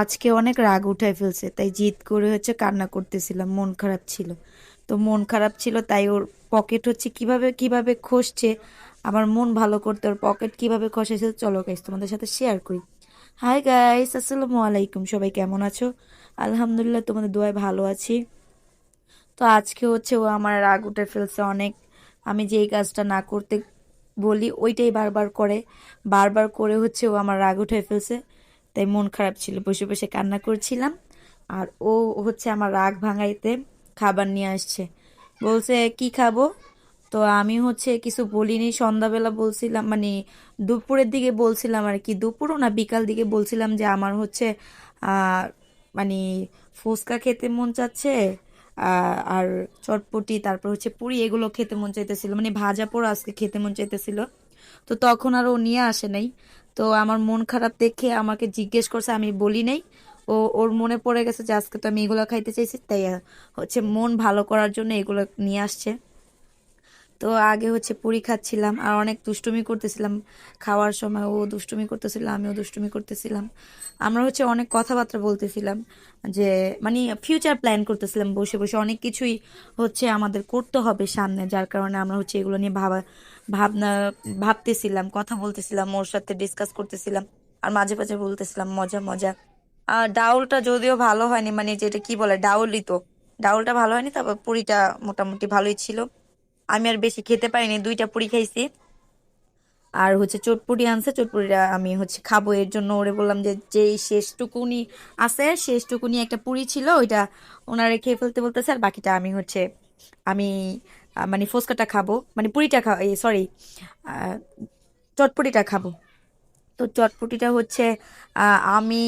আজকে অনেক রাগ উঠায় ফেলছে, তাই জিদ করে হচ্ছে কান্না করতেছিলাম, মন খারাপ ছিল। তো মন খারাপ ছিল, তাই ওর পকেট হচ্ছে কীভাবে কীভাবে খসছে, আমার মন ভালো করতে, ওর পকেট কীভাবে খসেছে, চলো গাইস তোমাদের সাথে শেয়ার করি। হাই গাইস আসসালামু আলাইকুম, সবাই কেমন আছো? আলহামদুলিল্লাহ, তোমাদের দোয়ায় ভালো আছি। তো আজকে হচ্ছে ও আমার রাগ উঠে ফেলছে অনেক। আমি যেই কাজটা না করতে বলি, ওইটাই বারবার করে। বারবার করে হচ্ছে ও আমার রাগ উঠে ফেলছে। তাই মন খারাপ ছিল। বসে বসে কান্না করছিলাম। আর ও হচ্ছে আমার রাগ ভাঙাইতে খাবার নিয়ে আসছে। বলছে, কি খাব? তো আমি হচ্ছে কিছু বলিনি। সন্ধ্যাবেলা বলছিলাম মানে দুপুরের দিকে বলছিলাম আর কি। দুপুরও না, বিকাল দিকে বলছিলাম যে আমার হচ্ছে মানে ফুচকা খেতে মন চাচ্ছে আর চটপটি, তারপর হচ্ছে পুরি, এগুলো খেতে মন চাইতেছিল। মানে ভাজা পোড়া আজকে খেতে মন চাইতেছিল। তো তখন আর ও নিয়ে আসে নাই। তো আমার মন খারাপ দেখে আমাকে জিজ্ঞেস করছে, আমি বলি নাই। ও, ওর মনে পড়ে গেছে যে আজকে তো আমি এগুলো খাইতে চাইছি, তাই হচ্ছে মন ভালো করার জন্য এগুলো নিয়ে আসছে। তো আগে হচ্ছে পুরি খাচ্ছিলাম আর অনেক দুষ্টুমি করতেছিলাম। খাওয়ার সময় ও দুষ্টুমি করতেছিল, আমিও দুষ্টুমি করতেছিলাম। আমরা হচ্ছে অনেক কথাবার্তা বলতেছিলাম যে মানে ফিউচার প্ল্যান করতেছিলাম, বসে বসে অনেক কিছুই হচ্ছে আমাদের করতে হবে সামনে, যার কারণে আমরা হচ্ছে এগুলো নিয়ে ভাবা, ভাবনা, ভাবতেছিলাম, কথা বলতেছিলাম, ওর সাথে ডিসকাস করতেছিলাম, আর মাঝে মাঝে বলতেছিলাম, মজা মজা। আর ডাউলটা যদিও ভালো হয়নি মানে যেটা কি বলে, ডাউলই তো। ডাউলটা ভালো হয়নি, তারপর পুরিটা মোটামুটি ভালোই ছিল। আমি আর বেশি খেতে পারিনি, দুইটা পুরি খাইছি। আর হচ্ছে চটপুরি আনছে চটপুরিটা আমি হচ্ছে খাব। এর জন্য ওরে বললাম যে, যেই শেষটুকুনি আছে, শেষটুকুনি একটা পুরি ছিল, ওইটা ওনারে খেয়ে ফেলতে বলতেছে। আর বাকিটা আমি হচ্ছে, আমি মানে ফুচকাটা খাব মানে পুরিটা খা সরি চটপুরিটা খাব। তো চটপটিটা হচ্ছে আমি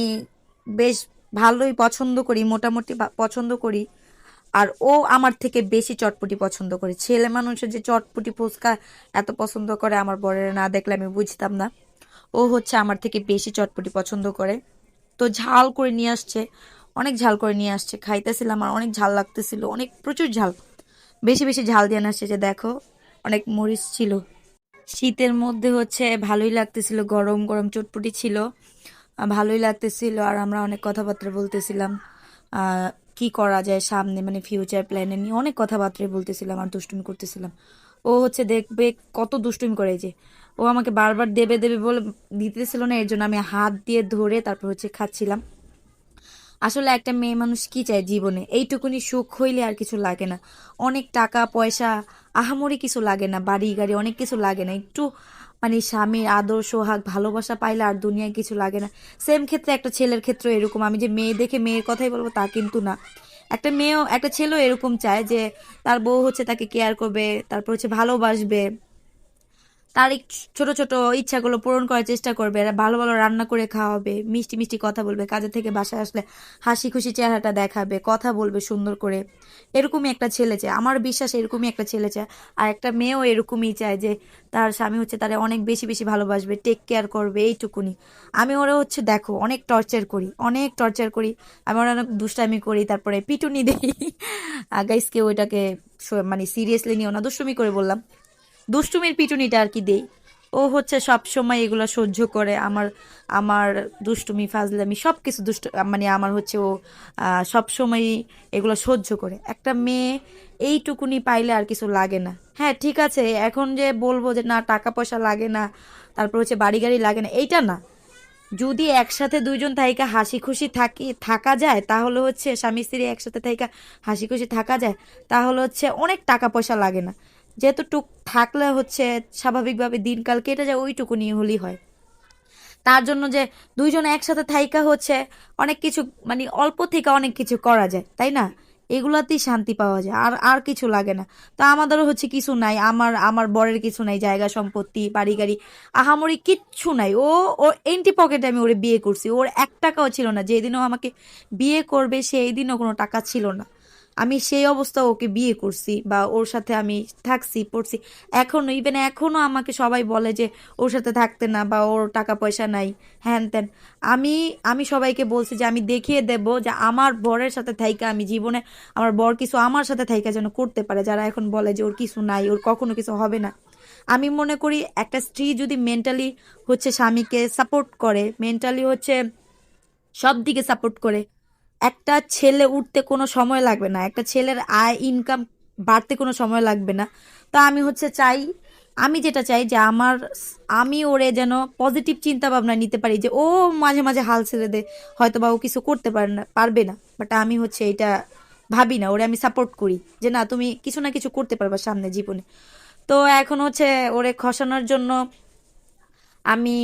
বেশ ভালোই পছন্দ করি, মোটামুটি পছন্দ করি। আর ও আমার থেকে বেশি চটপটি পছন্দ করে। ছেলে মানুষের যে চটপটি ফুচকা এত পছন্দ করে, আমার বরের না দেখলে আমি বুঝতাম না। ও হচ্ছে আমার থেকে বেশি চটপটি পছন্দ করে। তো ঝাল করে নিয়ে আসছে, অনেক ঝাল করে নিয়ে আসছে। খাইতেছিলাম আর অনেক ঝাল লাগতেছিল, অনেক প্রচুর ঝাল। বেশি বেশি ঝাল দিয়ে আসছে যে দেখো, অনেক মরিচ ছিল। শীতের মধ্যে হচ্ছে ভালোই লাগতেছিল, গরম গরম চটপটি ছিল। ভালোই লাগতেছিল আর আমরা অনেক কথাবার্তা বলতেছিলাম। কি করা যায় সামনে মানে ফিউচার প্ল্যানে নিয়ে অনেক কথাবার্তাই বলতেছিলাম আর দুষ্টুমি করতেছিলাম। ও হচ্ছে দেখবে কত দুষ্টুমি করে যে, ও আমাকে বারবার দেবে দেবে বলে দিতেছিল না এর জন্য আমি হাত দিয়ে ধরে তারপর হচ্ছে খাচ্ছিলাম। আসলে একটা মেয়ে মানুষ কি চায় জীবনে? এইটুকুনি সুখ হইলে আর কিছু লাগে না। অনেক টাকা, পয়সা, আহামরি কিছু লাগে না বাড়ি গাড়ি অনেক কিছু লাগে না। একটু মানে স্বামীর আদর, সোহাগ, ভালোবাসা পাইলে আর দুনিয়ায় কিছু লাগে না। সেম ক্ষেত্রে একটা ছেলের ক্ষেত্রে এরকম। আমি যে মেয়ে দেখে মেয়ের কথাই বলব তা কিন্তু না। একটা মেয়েও, একটা ছেলেও এরকম চায় যে তার বউ হচ্ছে তাকে কেয়ার করবে, তারপর হচ্ছে ভালোবাসবে। তার ছোট ছোট ইচ্ছাগুলো পূরণ করার চেষ্টা করবে ভালো ভালো রান্না করে খাওয়াবে, মিষ্টি মিষ্টি কথা বলবে কাজে থেকে বাসায় আসলে হাসি খুশি চেহারাটা দেখাবে, কথা বলবে সুন্দর করে। এরকমই একটা ছেলে চায়, আমার বিশ্বাস এরকমই একটা ছেলে চায়। আর একটা মেয়েও এরকমই চায় যে তার স্বামী হচ্ছে তারা অনেক বেশি বেশি ভালোবাসবে টেক কেয়ার করবে, এইটুকুনি। আমি ওরা হচ্ছে দেখো, অনেক টর্চার করি, অনেক টর্চার করি। আমি ওরা অনেক দুষ্টামি করি, তারপরে পিটুনি দিই। গাইসকে ওইটাকে স- মানে সিরিয়াসলি নিও না, দুষ্টুমি করে বললাম। দুষ্টুমির পিটুনিটা আর কি দেই। ও হচ্ছে সব সময় এগুলো সহ্য করে। আমার আমার দুষ্টুমি, ফাজলামি সব কিছু দুষ্ট মানে আমার হচ্ছে ও সব সময় এগুলো সহ্য করে। একটা মেয়ে এইটুকুনি পাইলে আর কিছু লাগে না। হ্যাঁ ঠিক আছে, এখন যে বলব যে না টাকা পয়সা লাগে না, তারপর হচ্ছে বাড়ি গাড়ি লাগে না, এইটা না। যদি একসাথে দুইজন থাইকা হাসি খুশি থাকি, থাকা যায়, তাহলে হচ্ছে স্বামী স্ত্রী একসাথে থাইকা হাসি খুশি থাকা যায়, তাহলে হচ্ছে অনেক টাকা পয়সা লাগে না। যেহেতু থাকলে হচ্ছে স্বাভাবিকভাবে দিনকাল কেটে যায়, ওইটুকু নিয়ে হলেই হয়। তার জন্য যে দুইজন একসাথে থাইকা হচ্ছে, অনেক কিছু মানে অল্প থেকে অনেক কিছু করা যায়, তাই না? এগুলাতেই শান্তি পাওয়া যায়, আর আর কিছু লাগে না। তো আমাদেরও হচ্ছে কিছু নাই, আমার আমার বরের কিছু নাই, জায়গা সম্পত্তি, বাড়ি গাড়ি, আহামরি কিচ্ছু নাই। ও ওর এন্টি পকেটে আমি ওরে বিয়ে করছি, ওর এক টাকাও ছিল না, যেদিনও আমাকে বিয়ে করবে সেই দিনও কোনো টাকা ছিল না। আমি সেই অবস্থা ওকে বিয়ে করছি বা ওর সাথে আমি থাকছি, পড়ছি। এখনও ইভেন এখনও আমাকে সবাই বলে যে ওর সাথে থাকতে না বা ওর টাকা পয়সা নাই। হ্যান ত্যান। আমি আমি সবাইকে বলছি যে আমি দেখিয়ে দেব যে আমার বরের সাথে থাইকা আমি জীবনে, আমার বর কিছু আমার সাথে থাইকা যেন করতে পারে, যারা এখন বলে যে ওর কিছু নাই, ওর কখনো কিছু হবে না। আমি মনে করি একটা স্ত্রী যদি মেন্টালি হচ্ছে স্বামীকে সাপোর্ট করে মেন্টালি হচ্ছে সব দিকে সাপোর্ট করে একটা ছেলে উঠতে কোনো সময় লাগবে না, একটা ছেলের আয় ইনকাম বাড়তে কোনো সময় লাগবে না। তো আমি হচ্ছে চাই, আমি যেটা চাই যে আমার, আমি ওরে যেন পজিটিভ চিন্তা ভাবনা নিতে পারি যে, ও মাঝে মাঝে হাল ছেড়ে দে হয়তো বা ও কিছু করতে পারে না পারবে না। বাট আমি হচ্ছে এটা ভাবি না, ওরে আমি সাপোর্ট করি যে না, তুমি কিছু না কিছু করতে পারবা সামনে জীবনে। তো এখন হচ্ছে ওরে খসানোর জন্য আমি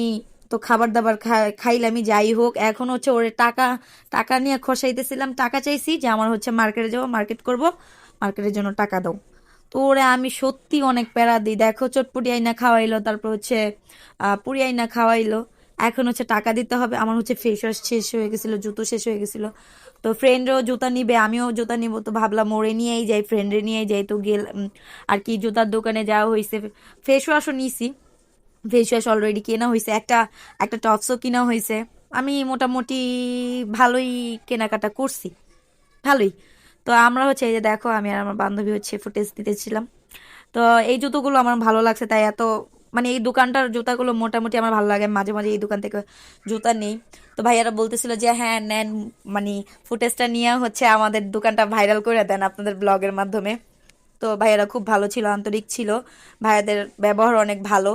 তো খাবার দাবার খা- খাইলামই যাই হোক। এখন হচ্ছে ওরে টাকা টাকা নিয়ে খসাইতেছিলাম। টাকা চাইছি যে আমার হচ্ছে মার্কেটে যাব, মার্কেট করব। মার্কেটের জন্য টাকা দাও। তো ওরে আমি সত্যি অনেক প্যারা দিই। দেখো চটপটি আইনা খাওয়াইলো, তারপর হচ্ছে পুরি আইনা খাওয়াইলো। এখন হচ্ছে টাকা দিতে হবে। আমার হচ্ছে ফেস ওয়াশ শেষ হয়ে গেছিল, জুতো শেষ হয়ে গেছিল। তো ফ্রেন্ডও জুতা নিবে, আমিও জুতা নিব। তো ভাবলাম ওরে নিয়েই যাই ফ্রেন্ডে নিয়েই যাই। তো গেল আর কি জুতার দোকানে যাওয়া হয়েছে ফেস ওয়াশও নিছি। ফেস ওয়াশ অলরেডি কেনা হয়েছে একটা একটা টপসও কেনা হয়েছে আমি মোটামুটি ভালোই কেনাকাটা করছি, ভালোই। তো আমরা হচ্ছে এই যে দেখো, আমি আর আমার বান্ধবী হচ্ছে ফুটেজ দিতেছিলাম। তো এই জুতোগুলো আমার ভালো লাগছে, তাই এত মানে এই দোকানটার জুতাগুলো মোটামুটি আমার ভালো লাগে। মাঝে মাঝে এই দোকান থেকে জুতা নেই। তো ভাইয়ারা বলতেছিল যে হ্যাঁ নেন মানে ফুটেজটা নিয়ে হচ্ছে আমাদের দোকানটা ভাইরাল করে দেন আপনাদের ব্লগের মাধ্যমে। তো ভাইয়ারা খুব ভালো ছিল, আন্তরিক ছিল। ভাইয়াদের ব্যবহার অনেক ভালো।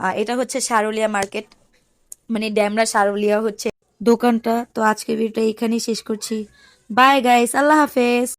এটা হচ্ছে সারুলিয়া মার্কেট। মানে ড্যামরা সারুলিয়া হচ্ছে। দোকানটা, তো আজকে ভিডিওটা এখানেই শেষ করছি। বাই গাইস আল্লাহ হাফেজ।